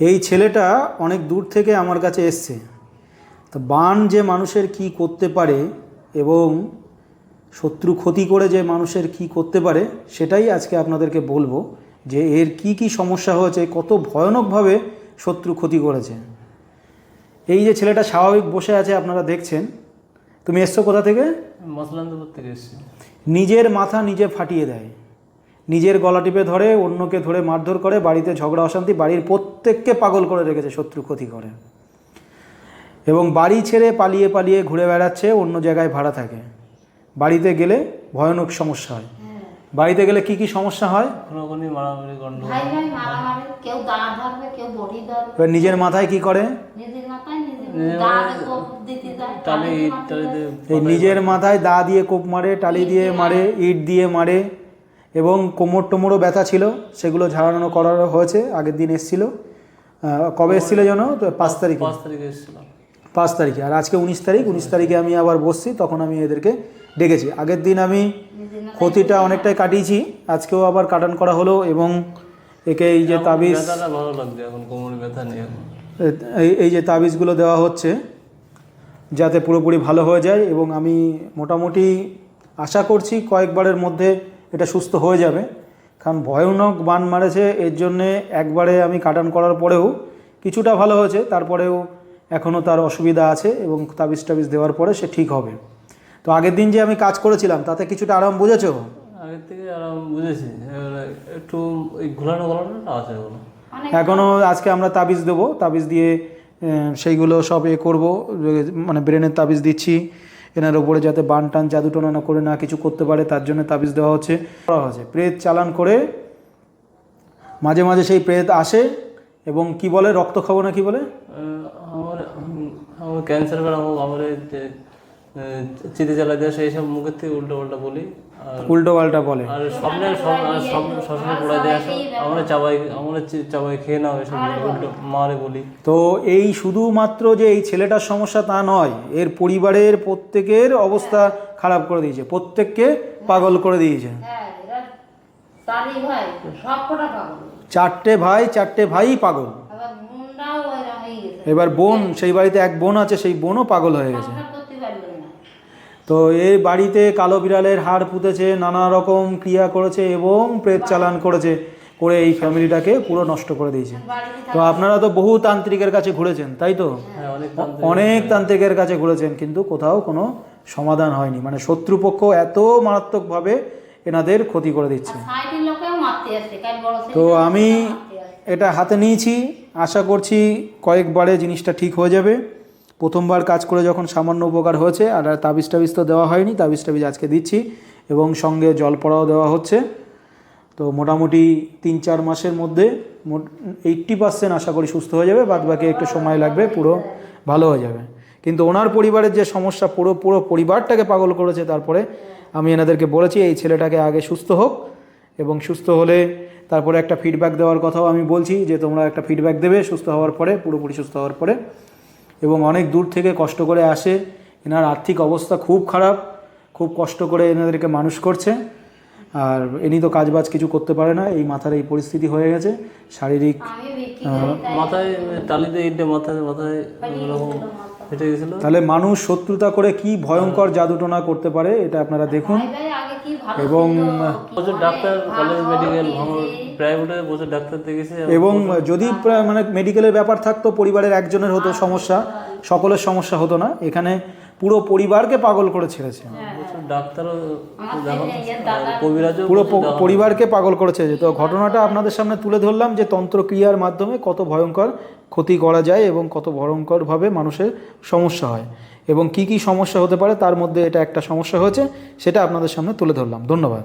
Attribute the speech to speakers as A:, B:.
A: এই ছেলেটা অনেক দূর থেকে আমার কাছে এসছে। তো বান যে মানুষের কি করতে পারে এবং শত্রু ক্ষতি করে যে মানুষের কি করতে পারে সেটাই আজকে আপনাদেরকে বলব যে এর কি কি সমস্যা হয়েছে কত ভয়ানকভাবে শত্রু ক্ষতি করেছে। এই যে ছেলেটা স্বাভাবিক বসে আছে আপনারা দেখছেন। তুমি এসছো কোথা থেকে?
B: মশলান্তপুর থেকে এসেছি।
A: নিজের মাথা নিজে ফাটিয়ে দেয়। নিজের গলা টিপে ধরে অন্যকে ধরে মারধর করে বাড়িতে ঝগড়া অশান্তি বাড়ির প্রত্যেককে পাগল করে রেখেছে শত্রু ক্ষতি করে। এবং বাড়ি ছেড়ে পালিয়ে পালিয়ে ঘুরে বেড়াচ্ছে অন্য জায়গায় ভাড়া থাকে। বাড়িতে গেলে ভয়ানক সমস্যা হয়। বাড়িতে গেলে কি কি সমস্যা হয়? নিজের মাথায় কি করে?
C: নিজের মাথায়
A: দা দিয়ে কোপ মারে টালি দিয়ে মারে। ইট দিয়ে মারে। এবং কোমর টোমরও ব্যথা ছিল সেগুলো ঝাড়ানো করানো হয়েছে আগের দিন এসেছিল। কবে এসেছিল যেন তো পাঁচ তারিখে।
B: পাঁচ তারিখে এসেছিলাম
A: পাঁচ তারিখে। আর আজকে উনিশ তারিখ উনিশ তারিখে আমি আবার বসছি তখন আমি এদেরকে ডেকেছি। আগের দিন আমি ক্ষতিটা অনেকটাই কাটিয়েছি আজকেও আবার কাটান করা হলো এবং একে এই যে তাবিজ
B: ভালো লাগছে এখন কোমরে ব্যথা নেই
A: এই এই যে তাবিজগুলো দেওয়া হচ্ছে যাতে পুরোপুরি ভালো হয়ে যায় এবং আমি মোটামুটি আশা করছি কয়েকবারের মধ্যে এটা সুস্থ হয়ে যাবে। কারণ ভয়ানক বান মারেছে এর জন্যে একবারে আমি কাটান করার পরেও কিছুটা ভালো হয়েছে তারপরেও এখনও তার অসুবিধা আছে এবং তাবিজ টাবিজ দেওয়ার পরে সে ঠিক হবে। তো আগের দিন যে আমি কাজ করেছিলাম তাতে কিছুটা আরাম বুঝেছ?
B: আগের থেকে আরাম বুঝেছি। একটু ওই ঘোলানো ঘোলানোটা আছে
A: এখনও আজকে আমরা তাবিজ দেবো তাবিজ দিয়ে সেইগুলো সব এ করব মানে ব্রেনের তাবিজ দিচ্ছি। এনার ওপরে যাতে বান টান জাদু না করে না কিছু করতে পারে, তার জন্য তাবিজ দেওয়া হচ্ছে। করা হচ্ছে প্রেত চালান করে মাঝে মাঝে সেই প্রেত আসে এবং কি বলে? রক্ত খাব না কি বলে?
B: আমার আমার ক্যান্সার আমার চিঠি চালা দেওয়া সেই সব মুখের থেকে উল্টো পাল্টা বলি
A: উল্টো পাল্টা বলে।
B: আর স্বপ্নে সব- আর স্বপ্ন দেওয়া আমরা চাবাই আমরা চাবাই খেয়ে নাও এসব উল্টো মারে বলি।
A: তো এই শুধুমাত্র যে এই ছেলেটার সমস্যা তা নয় এর পরিবারের প্রত্যেকের অবস্থা খারাপ করে দিয়েছে প্রত্যেককে পাগল করে দিয়েছে।
C: হ্যাঁ
A: চারটে ভাই চারটে ভাই পাগল। এবার বোন সেই বাড়িতে এক বোন আছে সেই বোনও পাগল হয়ে গেছে
C: সংসার করতে পারল না
A: তো এই বাড়িতে কালো বিড়ালের হাড় পুঁতেছে নানা রকম ক্রিয়া করেছে এবং প্রেত চালান করেছে করে এই ফ্যামিলিটাকে পুরো নষ্ট করে দিয়েছে। তো আপনারা তো বহু তান্ত্রিকের কাছে ঘুরেছেন তাই তো?
B: হ্যাঁ অনেক
A: অনেক তান্ত্রিকের কাছে ঘুরেছেন কিন্তু কোথাও কোনো সমাধান হয়নি। মানে শত্রুপক্ষ এত মারাত্মকভাবে এনাদের ক্ষতি করে দিচ্ছে। তো আমি এটা হাতে নিয়েছি আশা করছি কয়েকবারে জিনিসটা ঠিক হয়ে যাবে। প্রথমবার কাজ করে যখন সামান্য উপকার হয়েছে, আর তাবিজ টাবিজ তো দেওয়া হয়নি, তাবিজ টাবিজ আজকে দিচ্ছি এবং সঙ্গে জল পড়াও দেওয়া হচ্ছে। তো মোটামুটি তিন চার মাসের মধ্যে এইট্টি পার্সেন্ট আশা করি সুস্থ হয়ে যাবে বাদ বাকি একটু সময় লাগবে, পুরো ভালো হয়ে যাবে। কিন্তু ওনার পরিবারের যে সমস্যা, পুরো পুরো পরিবারটাকে পাগল করেছে তারপরে আমি এনাদেরকে বলেছি, এই ছেলেটাকে আগে সুস্থ হোক এবং সুস্থ হলে তারপরে একটা ফিডব্যাক দেওয়ার কথাও আমি বলছি যে তোমরা একটা ফিডব্যাক দেবে, সুস্থ হওয়ার পরে, পুরোপুরি সুস্থ হওয়ার পরে। এবং অনেক দূর থেকে কষ্ট করে আসে। এনার আর্থিক অবস্থা খুব খারাপ খুব কষ্ট করে এনাদেরকে মানুষ করছে। আর এনি তো কাজবাজ কিছু করতে পারে না এই মাথার এই পরিস্থিতি হয়ে গেছে শারীরিক
B: মাথায় টালিতে ইটে মাথায় মাথায় এরকম ফেটে গেছিল।
A: তাহলে মানুষ শত্রুতা করে কি ভয়ঙ্কর জাদুটোনা করতে পারে এটা আপনারা দেখুন। এবং
B: ডাক্তার কলেজ মেডিকেল প্রাইভেটে প্রচুর ডাক্তার দেখেছি
A: এবং যদি প্রায় মানে মেডিকেলের ব্যাপার থাকতো পরিবারের একজনের হতো সমস্যা সকলের সমস্যা হতো না। এখানে পুরো পরিবারকে পাগল করে ছেড়েছে।
C: ছেলে ইয়ে
A: পুরো পরিবারকে পাগল করেছে তো ঘটনাটা আপনাদের সামনে তুলে ধরলাম যে তন্ত্রক্রিয়ার মাধ্যমে কত ভয়ঙ্কর ক্ষতি করা যায় এবং কত ভয়ঙ্করভাবে মানুষের সমস্যা হয় এবং কি কি সমস্যা হতে পারে তার মধ্যে এটা একটা সমস্যা হয়েছে সেটা আপনাদের সামনে তুলে ধরলাম। ধন্যবাদ।